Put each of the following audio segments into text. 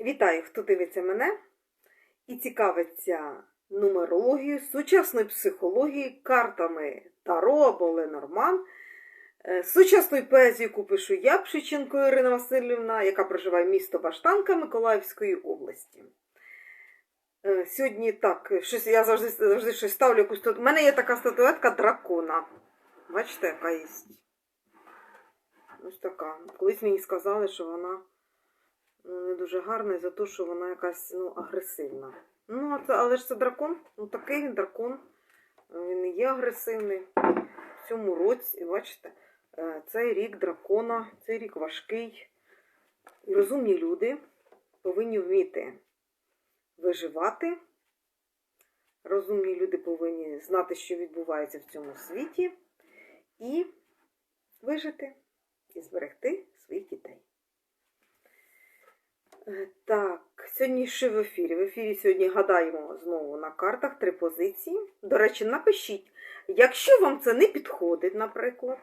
Вітаю, хто дивиться мене і цікавиться нумерологією, сучасною психологією, картами Таро або Ленорман, е, сучасною поезією, яку пишу я, Пшиченко Ірина Васильівна, яка проживає місто Баштанка Миколаївської області. Е, Сьогодні так, щось, я завжди, завжди щось ставлю якусь тут. У мене є така статуетка дракона. Бачите, яка є. Ось така. Колись мені сказали, що вона не дуже гарна за те, що вона якась ну, агресивна. Ну, це, але ж це дракон. Ну такий він дракон. Він не є агресивний. В цьому році, бачите, е, цей рік дракона, цей рік важкий. І розумні люди повинні вміти виживати. Розумні люди повинні знати, що відбувається в цьому світі, і вижити, і зберегти своїх дітей. Е, Так, сьогодні ще в ефірі. В ефірі сьогодні гадаємо знову на картах три позиції. До речі, напишіть, якщо вам це не підходить, наприклад,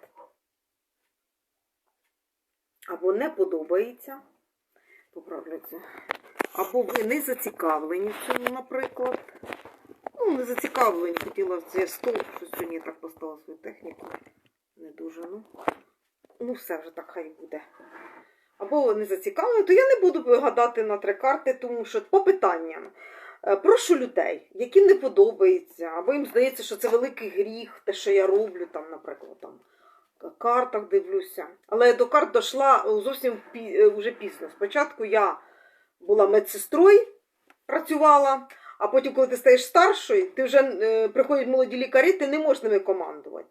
або не подобається, поправлю це, або ви не зацікавлені в цьому, наприклад. Ну, не зацікавлені, хотіла в стол, що сьогодні я так поставила свою техніку. Не дуже, ну. Ну, все вже так хай буде або не зацікавлені, то я не буду гадати на три карти, тому що по питанням. Е, Прошу людей, яким не подобається, або їм здається, що це великий гріх, те, що я роблю, там, наприклад, там, картах дивлюся. Але я до карт дійшла зовсім е, вже пізно. Спочатку я була медсестрою, працювала, а потім, коли ти стаєш старшою, ти вже е, приходять молоді лікарі, ти не можеш ними командувати.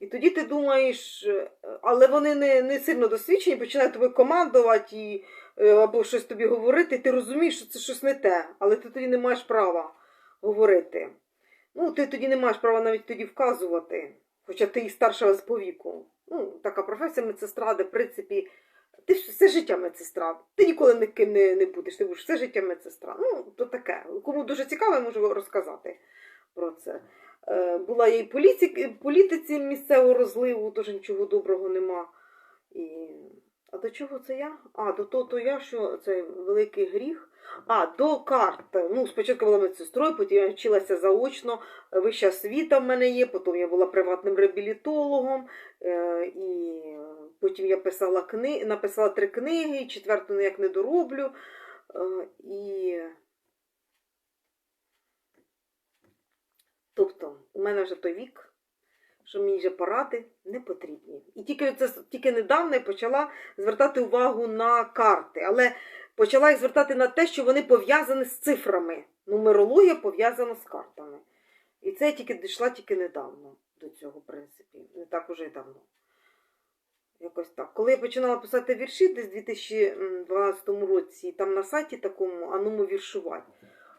І тоді ти думаєш, е, але вони не, не сильно досвідчені, починають тобі командувати і, е, або щось тобі говорити, і ти розумієш, що це щось не те, але ти тоді не маєш права говорити. Ну, ти тоді не маєш права навіть тоді вказувати, хоча ти і старша з по віку. Ну, така професія медсестра, де, в принципі, ти все життя медсестра. Ти ніколи ніким не, не будеш, ти будеш все життя медсестра. Ну, то таке. Кому дуже цікаво, я можу розказати про це. Е, Була я і політик, політиці місцевого розливу, тож нічого доброго нема. І... А до чого це я? А, до того то я, що це великий гріх. А, до карт. Ну, спочатку була медсестрою, потім я вчилася заочно. Вища освіта в мене є, потім я була приватним реабілітологом. Е, і потім я писала кни... написала три книги, четверту ніяк не дороблю. Е, і Тобто, у мене вже той вік, що мені вже поради не потрібні. І тільки це тільки недавно я почала звертати увагу на карти, але почала їх звертати на те, що вони пов'язані з цифрами. Нумерологія пов'язана з картами. І це я тільки дійшла тільки недавно до цього, в принципі. Не так уже й давно. Якось так. Коли я починала писати вірші десь у 2012 році, там на сайті такому аному віршувати,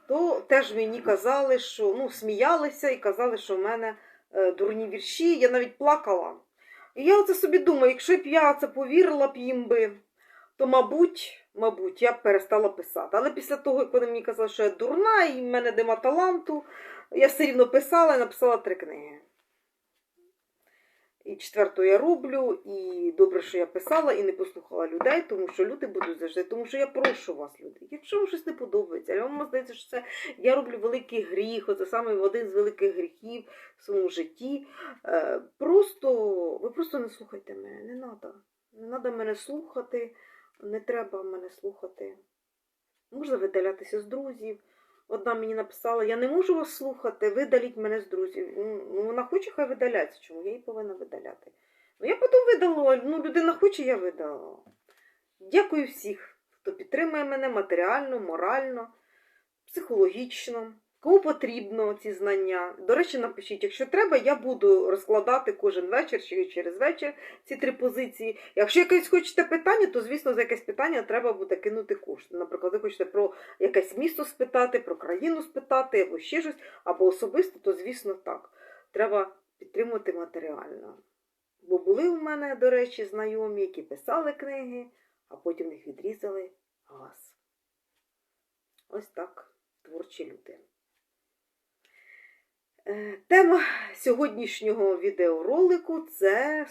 то теж мені казали, що ну, сміялися і казали, що в мене е, дурні вірші, я навіть плакала. І я оце собі думаю, якщо б я це повірила б їм би, то, мабуть, мабуть, я б перестала писати. Але після того, як вони мені казали, що я дурна і в мене нема таланту, я все рівно писала і написала три книги. І четверту я роблю, і добре, що я писала і не послухала людей, тому що люди будуть завжди, тому що я прошу вас, люди. Якщо вам щось не подобається, але вам здається, що це я роблю великий гріх, оце саме один з великих гріхів в своєму житті. Е, Просто ви просто не слухайте мене, не треба. Не треба мене слухати, не треба мене слухати. Можна видалятися з друзів. Одна мені написала, я не можу вас слухати, видаліть мене з друзів. Ну, вона хоче, хай видаляться. Чому? Я її повинна видаляти. Ну, я потім видалила. Ну, людина хоче, я видала. Дякую всіх, хто підтримує мене матеріально, морально, психологічно. Кому потрібно ці знання. До речі, напишіть, якщо треба, я буду розкладати кожен вечір чи через вечір ці три позиції. Якщо якесь хочете питання, то, звісно, за якесь питання треба буде кинути кошти. Наприклад, ви хочете про якесь місто спитати, про країну спитати, або ще щось, або особисто, то, звісно, так. Треба підтримувати матеріально. Бо були у мене, до речі, знайомі, які писали книги, а потім них відрізали газ. Ось так, творчі люди. Е, Тема сьогоднішнього відеоролику це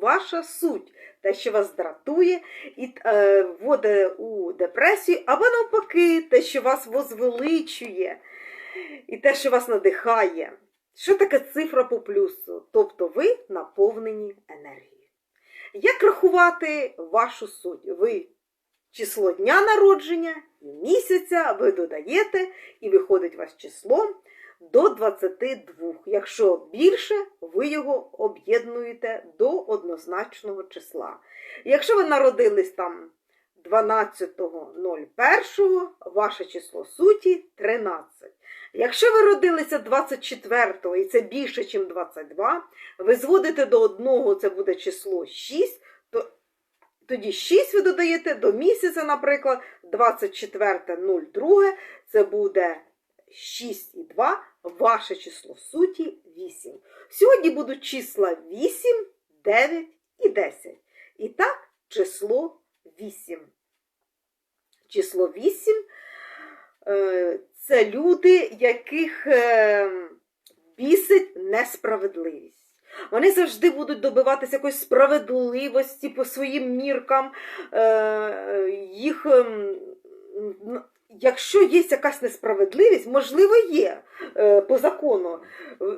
ваша суть, те, що вас дратує і е, вводить у депресію, або навпаки, те, що вас возвеличує, і те, що вас надихає. Що таке цифра по плюсу? Тобто ви наповнені енергією. Як рахувати вашу суть? Ви число дня народження і місяця ви додаєте, і виходить у вас число до 22. Якщо більше, ви його об'єднуєте до однозначного числа. Якщо ви народились там 12.01, ваше число суті 13. Якщо ви родилися 24 і це більше, ніж 22, ви зводите до одного, це буде число 6, то тоді 6 ви додаєте до місяця, наприклад, 24.02, це буде 6 і 2, ваше число суті 8. Сьогодні будуть числа 8, 9 і 10. І так, число 8. Число 8 е, це люди, яких е, бісить несправедливість. Вони завжди будуть добиватися якоїсь справедливості по своїм міркам. Е, їх, ем, якщо є якась несправедливість, можливо, є е, по закону.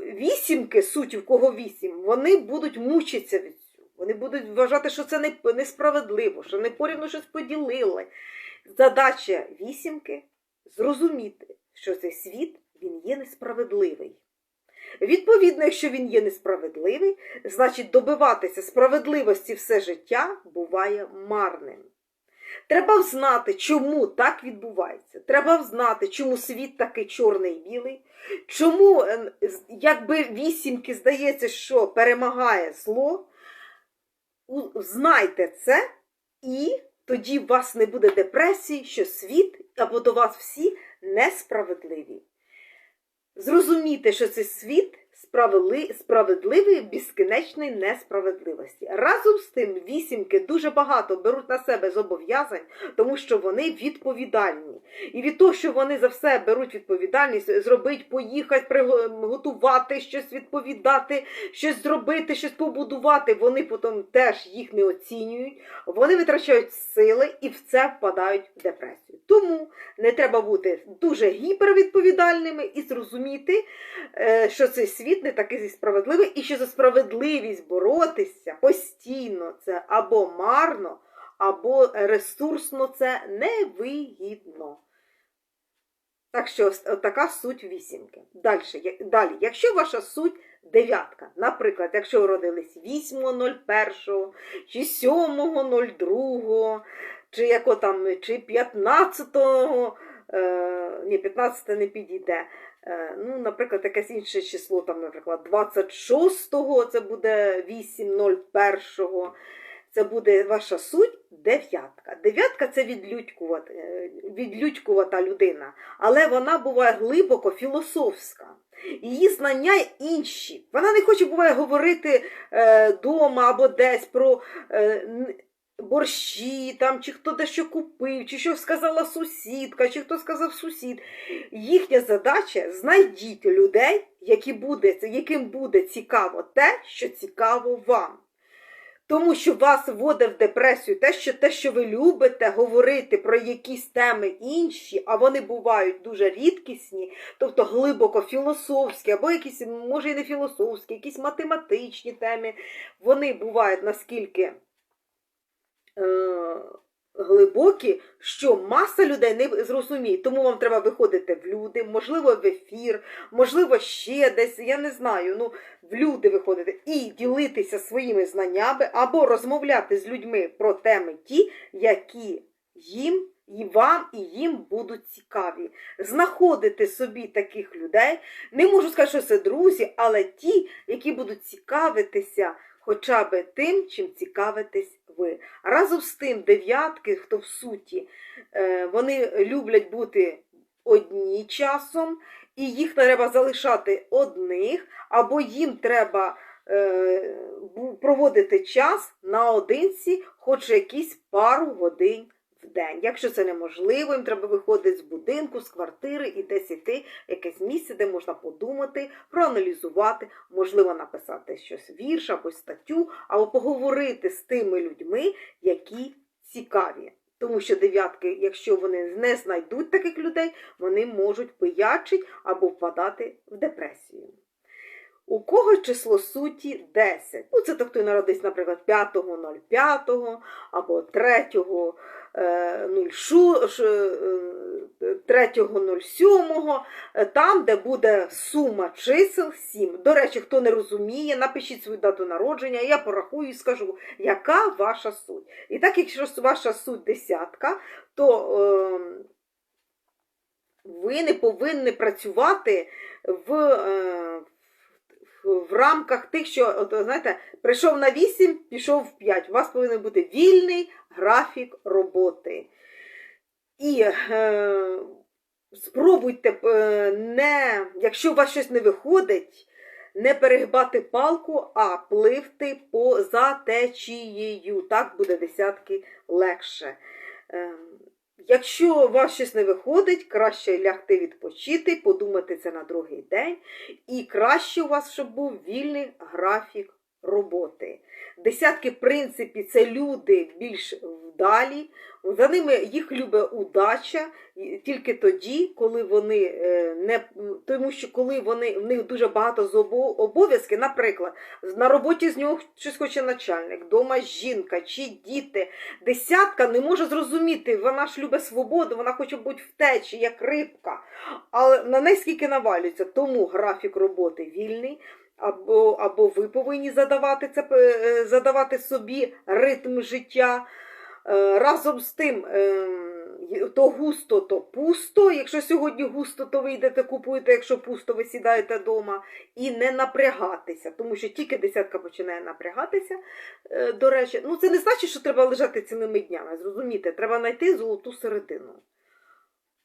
Вісімки, суті, в кого вісім, вони будуть мучитися від цього. Вони будуть вважати, що це не- несправедливо, що не порівну щось поділили. Задача вісімки зрозуміти, що цей світ він є несправедливий. Відповідно, якщо він є несправедливий, значить добиватися справедливості все життя буває марним. Треба знати, чому так відбувається. Треба знати, чому світ такий чорний і білий, чому, е, якби вісімки здається, що перемагає зло. Знайте це, і тоді у вас не буде депресії, що світ або до вас всі несправедливі. Зрозумійте, що цей світ справедливий безкінечної несправедливості. Разом з тим, вісімки дуже багато беруть на себе зобов'язань, тому що вони відповідальні. І від того, що вони за все беруть відповідальність, зробити, поїхати, приготувати, щось відповідати, щось зробити, щось побудувати, вони потім теж їх не оцінюють, вони витрачають сили і в це впадають в депресію. Тому не треба бути дуже гіпервідповідальними і зрозуміти, е, що цей світ не такий справедливий, і що за справедливість боротися постійно це або марно, або ресурсно це невигідно. Так що така суть вісімки. Далі, далі, якщо ваша суть дев'ятка, наприклад, якщо родились 8.01 чи 7.02, чи яко там, чи 15-го, е, ні, 15 не підійде. Е, ну, наприклад, якесь інше число, там, наприклад, 26-го, це буде 8.01, це буде ваша суть дев'ятка. Дев'ятка це відлюдькувата, е, відлюдькувата людина, але вона буває глибоко філософська. Її знання інші. Вона не хоче буває говорити е, дома або десь про е, борщі, там, чи хто дещо купив, чи що сказала сусідка, чи хто сказав сусід. Їхня задача знайдіть людей, які буде, яким буде цікаво те, що цікаво вам. Тому що вас вводить в депресію те, що те, що ви любите говорити про якісь теми інші, а вони бувають дуже рідкісні, тобто глибоко філософські, або якісь, може, і не філософські, якісь математичні теми, вони бувають наскільки глибокі, що маса людей не зрозуміє. Тому вам треба виходити в люди, можливо, в ефір, можливо, ще десь, я не знаю, ну, в люди виходити і ділитися своїми знаннями, або розмовляти з людьми про теми ті, які їм. І вам, і їм будуть цікаві. Знаходити собі таких людей. Не можу сказати, що це друзі, але ті, які будуть цікавитися хоча б тим, чим цікавитесь ви. Разом з тим, дев'ятки, хто в суті, е, вони люблять бути одні часом, і їх треба залишати одних, або їм треба е, проводити час наодинці, хоч якісь пару годин в день. Якщо це неможливо, їм треба виходити з будинку, з квартири і десь іти якесь місце, де можна подумати, проаналізувати, можливо, написати щось вірш або статтю, або поговорити з тими людьми, які цікаві. Тому що дев'ятки, якщо вони не знайдуть таких людей, вони можуть пиячити або впадати в депресію. У кого число суті 10? Ну, це той, хто народився, наприклад, 5.05 або 3. е, 3.07, е, там, де буде сума чисел 7. До речі, хто не розуміє, напишіть свою дату народження, я порахую і скажу, яка ваша суть. І так, якщо ваша суть десятка, то е, ви не повинні працювати в. Е, в рамках тих, що, от, знаєте, прийшов на 8, пішов в 5. У вас повинен бути вільний графік роботи. І е, спробуйте, е, не, якщо у вас щось не виходить, не перегибати палку, а пливти по за течією. Так буде десятки легше. Е, Якщо у вас щось не виходить, краще лягти відпочити, подумати це на другий день. І краще у вас, щоб був вільний графік роботи. Десятки, в принципі, це люди більш вдалі. За ними їх любить удача тільки тоді, коли вони е, не тому, що коли вони в них дуже багато обов'язків, наприклад, на роботі з нього щось хоче начальник, вдома жінка чи діти. Десятка не може зрозуміти, вона ж любить свободу, вона хоче бути в течі, як рибка. Але на неї скільки навалюється, тому графік роботи вільний. Або, або ви повинні задавати це е, задавати собі ритм життя. Е, Разом з тим, е, то густо, то пусто. Якщо сьогодні густо, то ви йдете купуєте, якщо пусто, ви сідаєте вдома. І не напрягатися, тому що тільки десятка починає напрягатися. е, До речі, ну це не значить, що треба лежати цілими днями. Зрозумієте, треба знайти золоту середину.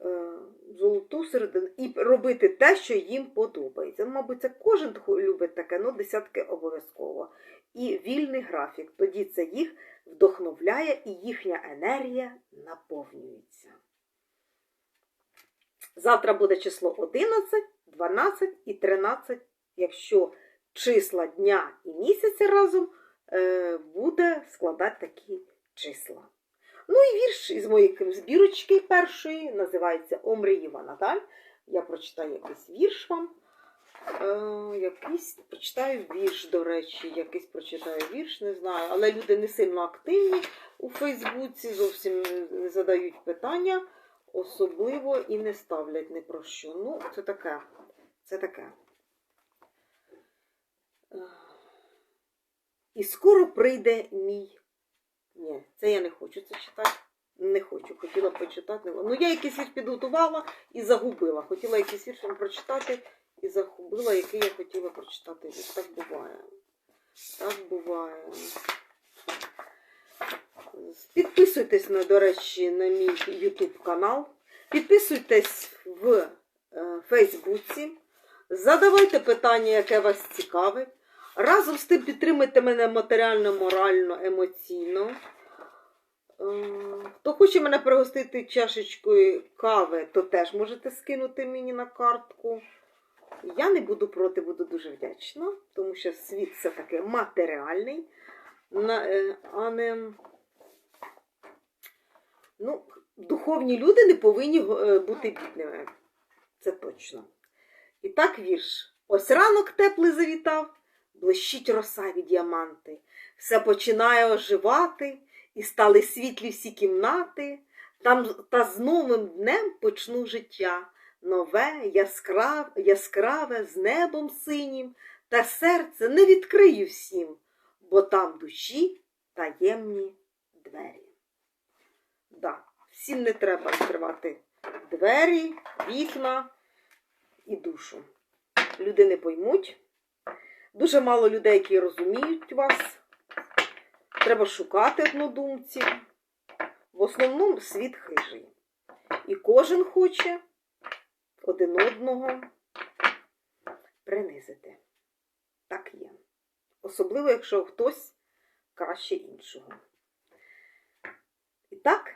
Е, Золоту середину і робити те, що їм подобається. Ну, Мабуть, це кожен любить таке, ну десятки обов'язково. І вільний графік. Тоді це їх вдохновляє і їхня енергія наповнюється. Завтра буде число 11, 12 і 13, якщо числа дня і місяця разом е, буде складати такі числа. Ну і вірш із моєї збірочки першої називається Омрієва Наталь. Я прочитаю якийсь вірш вам. Е, якийсь прочитаю вірш, до речі, якийсь прочитаю вірш, не знаю. Але люди не сильно активні у Фейсбуці, зовсім не задають питання, особливо і не ставлять ні про що. Ну, це таке. Це таке. Е, І скоро прийде мій. Ні, це я не хочу це читати. Не хочу, хотіла почитати. Ну, я якийсь вірш підготувала і загубила. Хотіла якийсь вірш прочитати і загубила, який я хотіла прочитати. Ось так буває. Так буває. Підписуйтесь, на, до речі, на мій YouTube канал. Підписуйтесь в е, Фейсбуці. Задавайте питання, яке вас цікавить. Разом з тим підтримуйте мене матеріально, морально, емоційно. Е, Хто хоче мене пригостити чашечкою кави, то теж можете скинути мені на картку. Я не буду проти, буду дуже вдячна, тому що світ все-таки матеріальний, е, а не. Ну, духовні люди не повинні е, бути бідними. Це точно. І так вірш. Ось ранок теплий завітав, блищить роса від діаманти. Все починає оживати, і стали світлі всі кімнати. Там та з новим днем почну життя. Нове, яскраве, яскраве, з небом синім, та серце не відкрию всім, бо там душі таємні двері. Да, всім не треба відкривати двері, вікна і душу. Люди не поймуть. Дуже мало людей, які розуміють вас. Треба шукати однодумців. В основному світ хижий. І кожен хоче один одного принизити. Так є. Особливо, якщо хтось краще іншого. І так,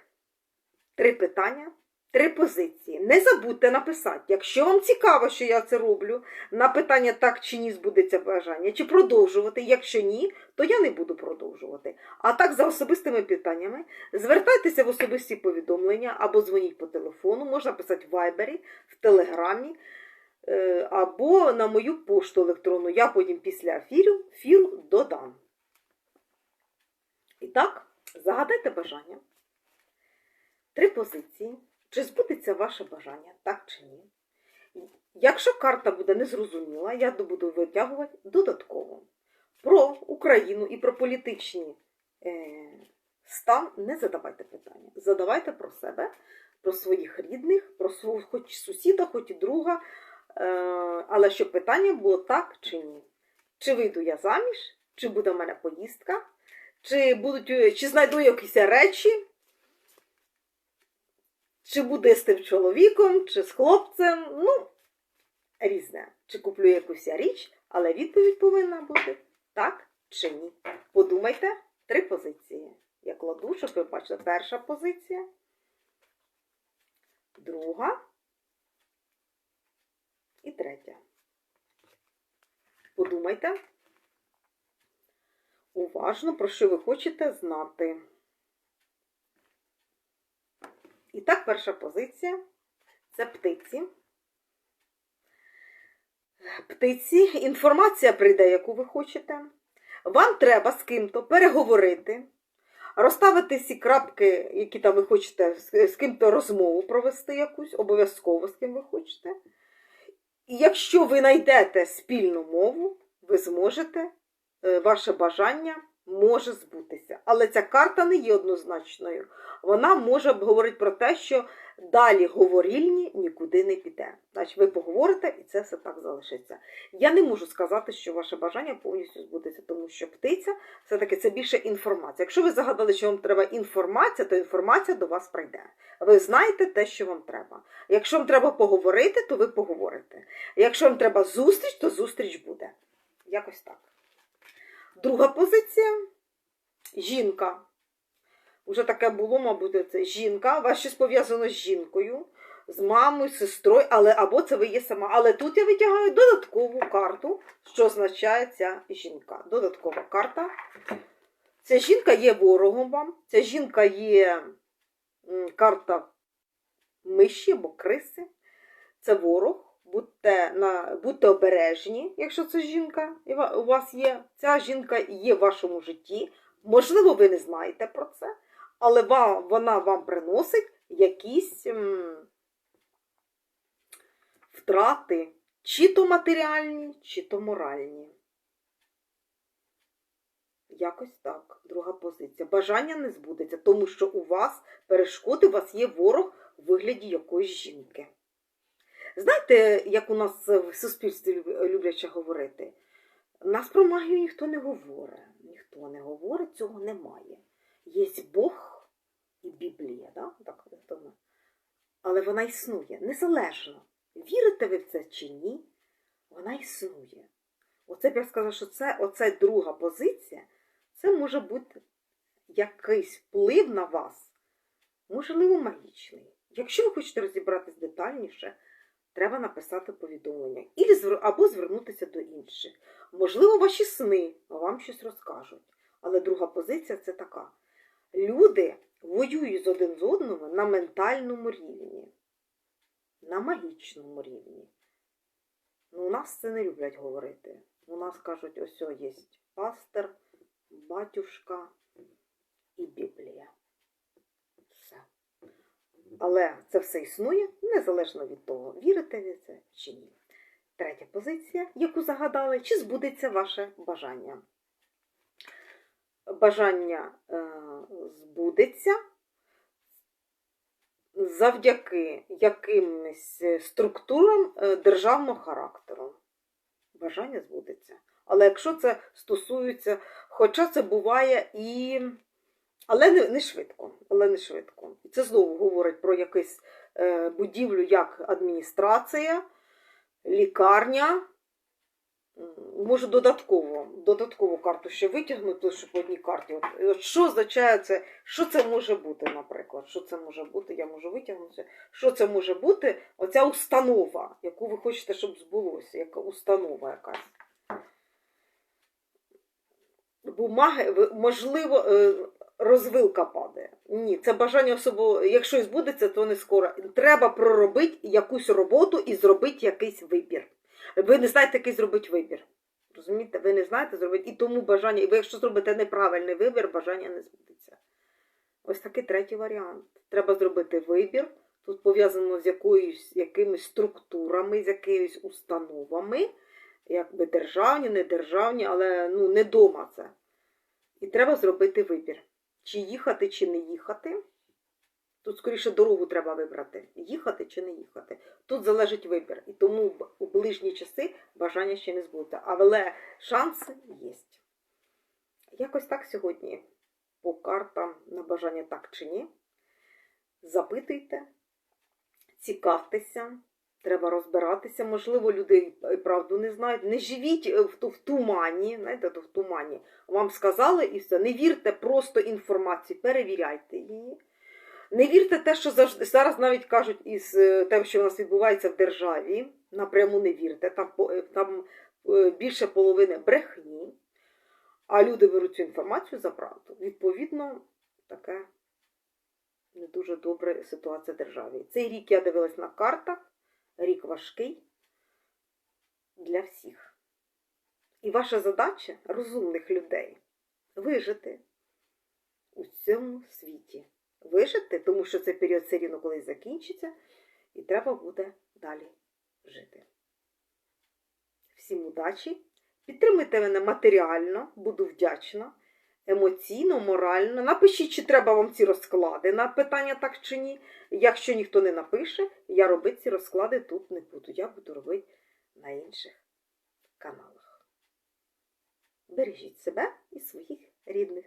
три питання, три позиції. Не забудьте написати, якщо вам цікаво, що я це роблю, на питання так чи ні збудеться бажання, чи продовжувати. Якщо ні, то я не буду продовжувати. А так, за особистими питаннями, звертайтеся в особисті повідомлення або дзвоніть по телефону, можна писати в Вайбері, в Телеграмі е, або на мою пошту електронну. Я потім після ефіру, ефіру додам. І так, загадайте бажання. Три позиції. Чи збудеться ваше бажання, так чи ні? Якщо карта буде незрозуміла, я буду витягувати додатково. Про Україну і про політичні е, стан не задавайте питання. Задавайте про себе, про своїх рідних, про свого хоч сусіда, хоч друга. Е, але щоб питання було так чи ні. Чи вийду я заміж, чи буде в мене поїздка, чи, будуть, чи знайду якісь речі, чи буде з тим чоловіком, чи з хлопцем. Ну, різне. Чи куплю якусь річ, але відповідь повинна бути так чи ні. Подумайте три позиції. Я кладу, щоб ви бачили, перша позиція, друга і третя. Подумайте уважно, про що ви хочете знати. І так, перша позиція це птиці. Птиці, інформація прийде, яку ви хочете. Вам треба з ким-то переговорити, розставити всі крапки, які там ви хочете, з ким-то розмову провести якусь, обов'язково з ким ви хочете. І якщо ви знайдете спільну мову, ви зможете, е, ваше бажання може збутися. Але ця карта не є однозначною. Вона може говорити про те, що далі говорільні нікуди не піде. Значить, ви поговорите і це все так залишиться. Я не можу сказати, що ваше бажання повністю збудеться, тому що птиця все-таки це більше інформація. Якщо ви загадали, що вам треба інформація, то інформація до вас прийде. Ви знаєте те, що вам треба. Якщо вам треба поговорити, то ви поговорите. Якщо вам треба зустріч, то зустріч буде. Якось так. Друга позиція жінка. Уже таке було, мабуть, це жінка. У вас щось пов'язано з жінкою, з мамою, з сестрою, але або це ви є сама. Але тут я витягаю додаткову карту, що означає ця жінка. Додаткова карта. Ця жінка є ворогом вам. Ця жінка є карта миші або криси. Це ворог. Будьте, на, будьте обережні, якщо це жінка у вас є. Ця жінка є в вашому житті. Можливо, ви не знаєте про це, але вам, вона вам приносить якісь м, втрати, чи то матеріальні, чи то моральні. Якось так, друга позиція. Бажання не збудеться, тому що у вас перешкоди, у вас є ворог у вигляді якоїсь жінки. Знаєте, як у нас в суспільстві люб- любляче говорити? Нас про магію ніхто не говорить. Ніхто не говорить, цього немає. Є Бог і Біблія, да? так, але вона існує незалежно. Вірите ви в це чи ні, вона існує. Оце б я сказала, що це оце друга позиція, це може бути якийсь вплив на вас, можливо, магічний. Якщо ви хочете розібратись детальніше, треба написати повідомлення або звернутися до інших. Можливо, ваші сни вам щось розкажуть. Але друга позиція це така. Люди воюють з один з одним на ментальному рівні, на магічному рівні. Ну, у нас це не люблять говорити. У нас кажуть, ось є пастир, батюшка і Біблія. Але це все існує незалежно від того, вірите ви це чи ні. Третя позиція, яку загадали, чи збудеться ваше бажання. Бажання е, збудеться завдяки якимось структурам е, державного характеру. Бажання збудеться. Але якщо це стосується, хоча це буває і. Але не, не швидко. Але не швидко. І це знову говорить про якусь е, будівлю як адміністрація, лікарня, Можу додатково, додаткову карту ще витягнути, щоб по одній карті. От, от що означає це? Що це може бути, наприклад? Що це може бути? Я можу витягнути. Що це може бути? Оця установа, яку ви хочете, щоб збулося, яка установа якась. Бумаги, можливо, е, розвилка падає. Ні, це бажання особливо, якщо і збудеться, то не скоро. Треба проробити якусь роботу і зробити якийсь вибір. Ви не знаєте, який зробити вибір. Розумієте, ви не знаєте зробити. І тому бажання, і ви якщо зробите неправильний вибір, бажання не збудеться. Ось такий третій варіант. Треба зробити вибір. Тут пов'язано з якоюсь якимись структурами, з якимись установами, якби державні, не державні, але ну, не дома це. І треба зробити вибір. Чи їхати, чи не їхати. Тут, скоріше, дорогу треба вибрати. Їхати чи не їхати. Тут залежить вибір. І тому у ближні часи бажання ще не збудеться. Але шанси є. Якось так сьогодні по картам на бажання так чи ні. Запитуйте, цікавтеся, треба розбиратися. Можливо, люди правду не знають. Не живіть е, в, в тумані, знаєте, то в тумані. Вам сказали і все. Не вірте просто інформації, перевіряйте її. Не вірте те, що завжди зараз навіть кажуть із е, тим, що в нас відбувається в державі. Напряму не вірте. Там, е, там більше половини брехні, а люди беруть цю інформацію за правду. Відповідно, таке не дуже добра ситуація в державі. Цей рік я дивилась на картах, рік важкий для всіх. І ваша задача розумних людей вижити у цьому світі. Вижити, тому що цей період все рівно колись закінчиться, і треба буде далі жити. Всім удачі! Підтримуйте мене матеріально, буду вдячна, емоційно, морально. Напишіть, чи треба вам ці розклади на питання так чи ні. Якщо ніхто не напише, я робити ці розклади тут не буду. Я буду робити на інших каналах. Бережіть себе і своїх рідних.